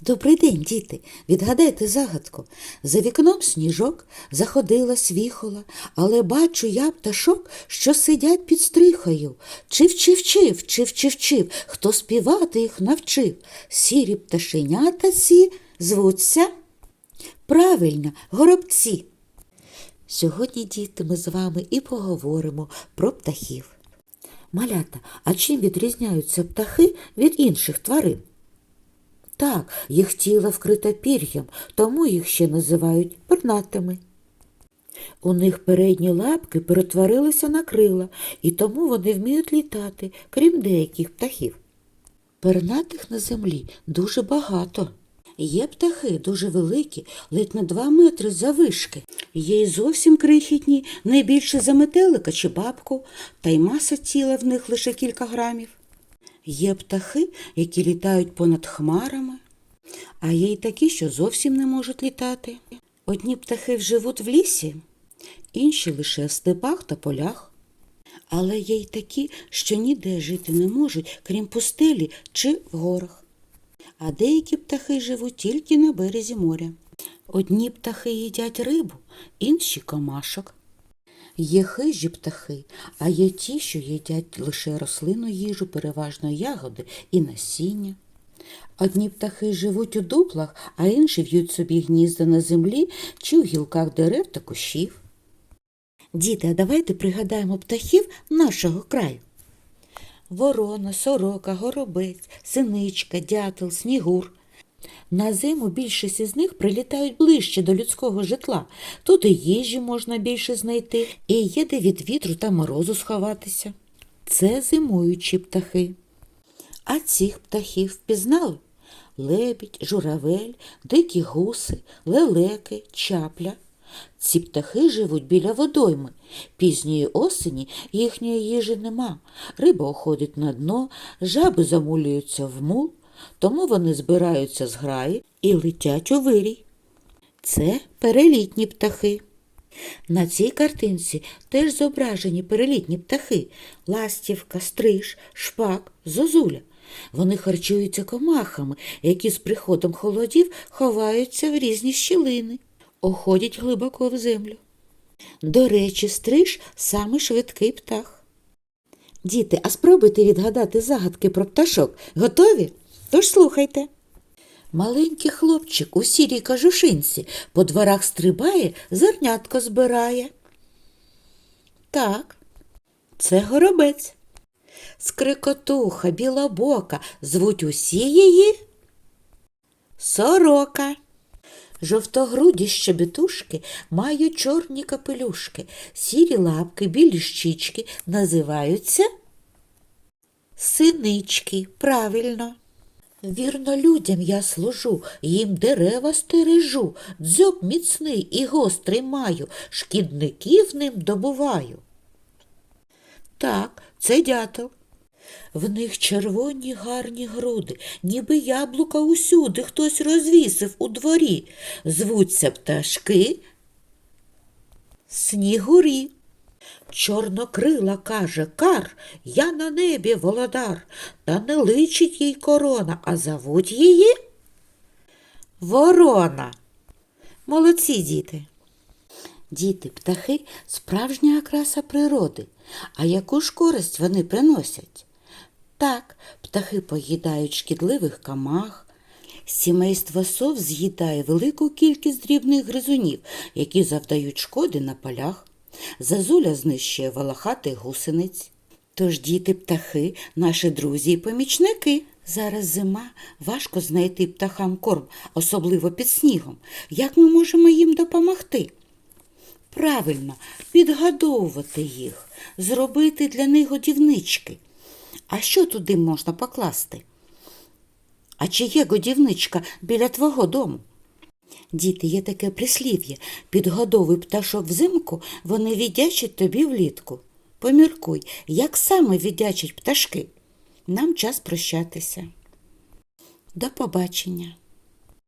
Добрий день, діти. Відгадайте загадку. За вікном сніжок заходила свіхола, але бачу я пташок, що сидять під стрихою. Чи вчив вчив, чи вчив вчив, хто співати їх навчив. Сірі пташенята сі звуться. Правильно, горобці. Сьогодні, діти, ми з вами і поговоримо про птахів. Малята, а чим відрізняються птахи від інших тварин? Так, їх тіло вкрите пір'ям, тому їх ще називають пернатими. У них передні лапки перетворилися на крила, і тому вони вміють літати, крім деяких птахів. Пернатих на землі дуже багато. Є птахи дуже великі, ледь на два метри завишки. Є й зовсім крихітні, не більше за метелика чи бабку, та й маса тіла в них лише кілька грамів. Є птахи, які літають понад хмарами, а є й такі, що зовсім не можуть літати. Одні птахи живуть в лісі, інші лише в степах та полях. Але є й такі, що ніде жити не можуть, крім пустелі чи в горах. А деякі птахи живуть тільки на березі моря. Одні птахи їдять рибу, інші комашок. Є хижі птахи, а є ті, що їдять лише рослинну їжу, переважно ягоди і насіння. Одні птахи живуть у дуплах, а інші в'ють собі гнізда на землі чи у гілках дерев та кущів. Діти, а давайте пригадаємо птахів нашого краю. Ворона, сорока, горобець, синичка, дятел, снігур. На зиму більшість із них прилітають ближче до людського житла. Тут і їжі можна більше знайти, і є де від вітру та морозу сховатися. Це зимуючі птахи. А цих птахів впізнали? Лебідь, журавель, дикі гуси, лелеки, чапля. Ці птахи живуть біля водойми. Пізньої осені їхньої їжі нема. Риба уходить на дно, жаби замулюються в мул, тому вони збираються з граї і летять у вирій. Це перелітні птахи. На цій картинці теж зображені перелітні птахи ластівка, стриж, шпак, зозуля. Вони харчуються комахами, які з приходом холодів ховаються в різні щілини, уходять глибоко в землю. До речі, стриж самий швидкий птах. Діти, а спробуйте відгадати загадки про пташок. Готові? Тож слухайте. Маленький хлопчик у сірій кажушинці по дворах стрибає, зернятко збирає. Так, це горобець. Скрикотуха, білобока, звуть усі її сорока. Жовтогруді щебетушки мають чорні капелюшки, сірі лапки, білі щічки називаються синички. Правильно. Вірно людям я служу, їм дерева стережу, дзьоб міцний і гострий маю, шкідників ним добуваю. Так, це дятел. В них червоні гарні груди, ніби яблука усюди хтось розвісив у дворі. Звуться пташки снігурі. Чорнокрила каже кар, я на небі володар, та не личить їй корона, а зовуть її Ворона. Молодці діти. Діти, птахи справжня окраса природи. А яку ж користь вони приносять? Так, птахи поїдають шкідливих камах. Сімейство сов з'їдає велику кількість дрібних гризунів, які завдають шкоди на полях. Зазуля знищує волохатих гусениць. Тож діти птахи, наші друзі і помічники. Зараз зима, важко знайти птахам корм, особливо під снігом. Як ми можемо їм допомогти? Правильно, підгодовувати їх, зробити для них годівнички. А що туди можна покласти? А чи є годівничка біля твого дому? Діти, є таке прислів'я. Підгодовуй пташок взимку, вони віддячать тобі влітку. Поміркуй, як саме віддячать пташки. Нам час прощатися. До побачення.